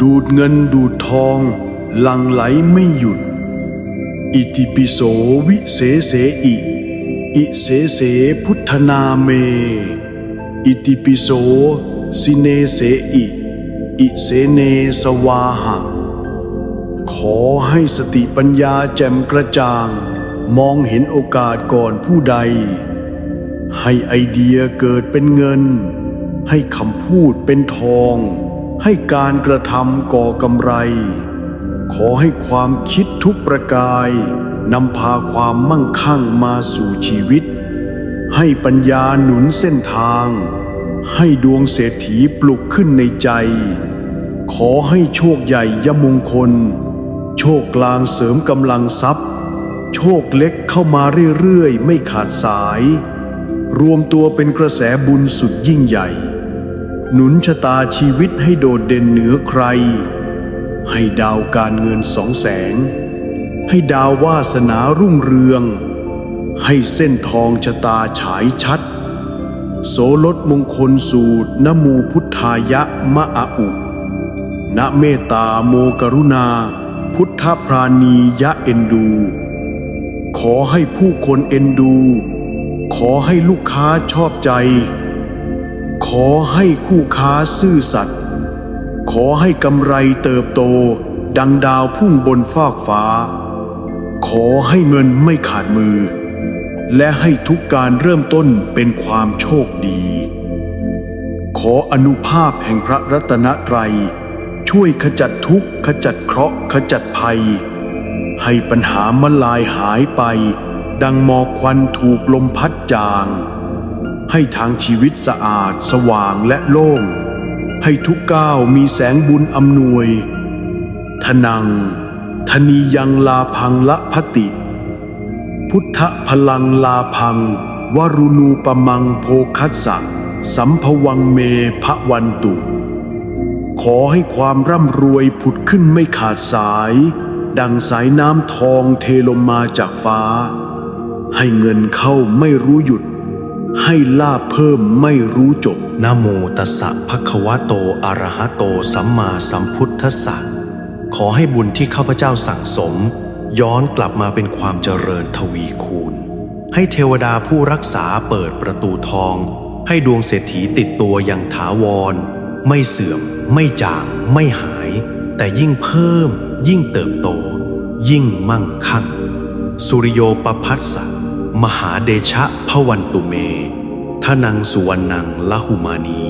ดูดเงินดูดทอง หลั่งไหลไม่หยุด อิติปิโสวิเศเสอิ อิเสเสพุทธนาเม อิติปิโสสิเนเสอิ อิเสเนสวาหะ ขอให้สติปัญญาแจ่มกระจ่าง มองเห็นโอกาสก่อนผู้ใด ให้ไอเดียเกิดเป็นเงิน ให้คำพูดเป็นทอง ให้การกระทำก่อกำไร ขอให้ความคิดทุกประกายนำพาความมั่งคั่งมาสู่ชีวิต ให้ปัญญาหนุนเส้นทาง ให้ดวงเศรษฐีปลุกขึ้นในใจ ขอให้โชคใหญ่ยมงคล โชคกลางเสริมกำลังทรัพย์ โชคเล็กเข้ามาเรื่อยๆ ไม่ขาดสาย รวมตัวเป็นกระแสบุญสุดยิ่งใหญ่ หนุนชะตาชีวิตให้โดดเด่นเหนือใคร ให้ดาวการเงินสองแสง ให้ดาววาสนารุ่งเรือง ให้เส้นทองชะตาฉายชัด โสลดมงคลสูตรนมูพุทธายะมะอะอุณเมตตาโมกรุณา พุทธพราณียะเอ็นดู ขอให้ผู้คนเอ็นดู ขอให้ลูกค้าชอบใจ ขอให้คู่ค้าซื่อสัตย์ ขอให้กำไรเติบโต ดังดาวพุ่งบนฟากฟ้า ขอให้เงินไม่ขาดมือ และให้ทุกการเริ่มต้นเป็นความโชคดี ขออนุภาพแห่งพระรัตนตรัย ช่วยขจัดทุกข์ขจัดเคราะห์ขจัดภัย ให้ปัญหามาลายหายไป ดังหมอกควันถูกลมพัดจาง ให้ทางชีวิตสะอาดสว่างและโล่ง ให้ทุกก้าวมีแสงบุญอำนวย ทนัง ธนียังลาพังละพติ พุทธพลังลาพัง วรุณูปมังโภคัสสะสัมภวังเมพะวันตุ ขอให้ความร่ำรวยผุดขึ้นไม่ขาดสาย ดังสายน้ำทองเทลงมาจากฟ้า ให้เงินเข้าไม่รู้หยุด ให้ลาภเพิ่มไม่รู้จบนโมตัสสะภะคะวะโตอะระหะโตสัมมาสัมพุทธัสสะขอให้บุญที่ข้าพเจ้าสั่งสม ย้อนกลับมาเป็นความเจริญทวีคูณ ให้เทวดาผู้รักษาเปิดประตูทอง ให้ดวงเศรษฐีติดตัวอย่างถาวร ไม่เสื่อม ไม่จาง ไม่หาย แต่ยิ่งเพิ่ม ยิ่งเติบโต ยิ่งมั่งคั่ง สุริโยปพัสสะ มหาเดชะพวันตุเมทนังสุวรรณังละหุมานี